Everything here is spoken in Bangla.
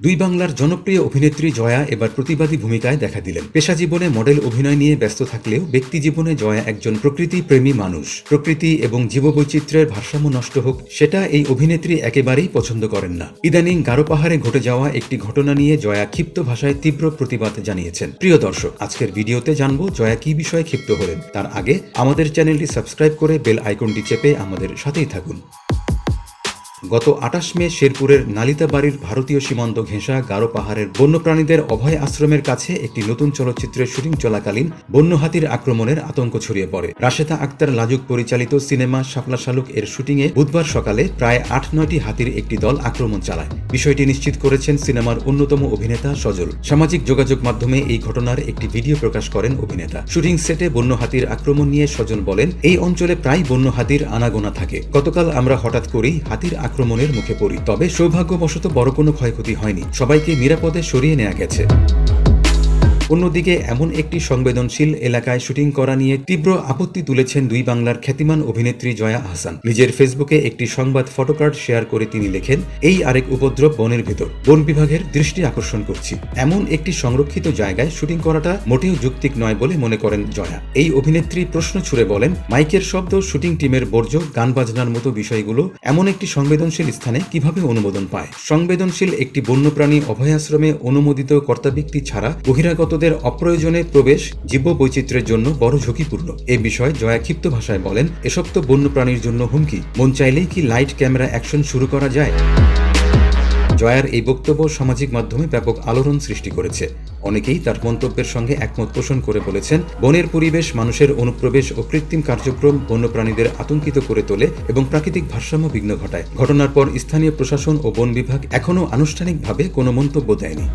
দুই বাংলার জনপ্রিয় অভিনেত্রী জয়া এবার প্রতিবাদী ভূমিকায় দেখা দিলেন। পেশা জীবনে মডেল অভিনয় নিয়ে ব্যস্ত থাকলেও ব্যক্তি জীবনে জয়া একজন প্রকৃতি প্রেমী মানুষ। প্রকৃতি এবং জীববৈচিত্র্যের ভারসাম্য নষ্ট হোক, সেটা এই অভিনেত্রী একেবারেই পছন্দ করেন না। ইদানিং গারো পাহাড়ে ঘটে যাওয়া একটি ঘটনা নিয়ে জয়া ক্ষিপ্ত ভাষায় তীব্র প্রতিবাদ জানিয়েছেন। প্রিয় দর্শক, আজকের ভিডিওতে জানব জয়া কি বিষয়ে ক্ষিপ্ত হলেন। তার আগে আমাদের চ্যানেলটি সাবস্ক্রাইব করে বেল আইকনটি চেপে আমাদের সাথেই থাকুন। গত আটাশ মে শেরপুরের নালিতাবাড়ির ভারতীয় সীমান্ত ঘেঁষা গারো পাহাড়ের বন্যপ্রাণীদের অভয় আশ্রমের কাছে একটি নতুন চলচ্চিত্রের শুটিং চলাকালীন বন্য হাতির আক্রমণের আতঙ্ক ছড়িয়ে পড়ে। রাশেদা আক্তার লাজুক পরিচালিত সিনেমা শাপলা শালুক এর শুটিংয়ে বুধবার সকালে প্রায় আট নয়টি হাতির একটি দল আক্রমণ চালায়। বিষয়টি নিশ্চিত করেছেন সিনেমার অন্যতম অভিনেতা সজল। সামাজিক যোগাযোগ মাধ্যমে এই ঘটনার একটি ভিডিও প্রকাশ করেন অভিনেতা। শুটিং সেটে বন্য হাতির আক্রমণ নিয়ে সজল বলেন, এই অঞ্চলে প্রায় বন্য হাতির আনাগোনা থাকে। গতকাল আমরা হঠাৎ করেই হাতির আক্রমণের মুখে পড়ি। তবে সৌভাগ্যবশত বড় কোনো ক্ষয়ক্ষতি হয়নি। সবাইকে নিরাপদে সরিয়ে নেওয়া গেছে। অন্যদিকে, এমন একটি সংবেদনশীল এলাকায় শুটিং করা নিয়ে তীব্র আপত্তি তুলেছেন দুই বাংলার খ্যাতিমান অভিনেত্রী জয়া আহসান নিজের ফেসবুকে একটি সংবাদ ফটোকার্ড শেয়ার করে তিনি লেখেন, এই আরেক উপদ্রব বনের ভেতর। বন বিভাগের দৃষ্টি আকর্ষণ করছি। এমন একটি সংরক্ষিত জায়গায় শুটিং করাটা মোটেও যৌক্তিক নয় বলে মনে করেন জয়া। এই অভিনেত্রী প্রশ্ন ছুড়ে বলেন, মাইকের শব্দ, শুটিং টিমের বর্জ্য, গান বাজনার মতো বিষয়গুলো এমন একটি সংবেদনশীল স্থানে কীভাবে অনুমোদন পায়? সংবেদনশীল একটি বন্যপ্রাণী অভয়াশ্রমে অনুমোদিত কর্তাব্যক্তি ছাড়া বহিরাগতদের অপ্রয়োজনে প্রবেশ জীব বৈচিত্র্যের জন্য বড় ঝুঁকিপূর্ণ। এ বিষয়ে জয়া ক্ষিপ্ত ভাষায় বলেন, এসব তো বন্যপ্রাণীর জন্য হুমকি। মন চাইলেই কি লাইট ক্যামেরা অ্যাকশন শুরু করা যায়? জয়ার এই বক্তব্য সামাজিক মাধ্যমে ব্যাপক আলোড়ন সৃষ্টি করেছে। অনেকেই তার মন্তব্যের সঙ্গে একমত পোষণ করে বলেছেন, বনের পরিবেশ, মানুষের অনুপ্রবেশ ও কৃত্রিম কার্যক্রম বন্যপ্রাণীদের আতঙ্কিত করে তোলে এবং প্রাকৃতিক ভারসাম্য বিঘ্ন ঘটায়। ঘটনার পর স্থানীয় প্রশাসন ও বন বিভাগ এখনও আনুষ্ঠানিকভাবে কোনো মন্তব্য দেয়নি।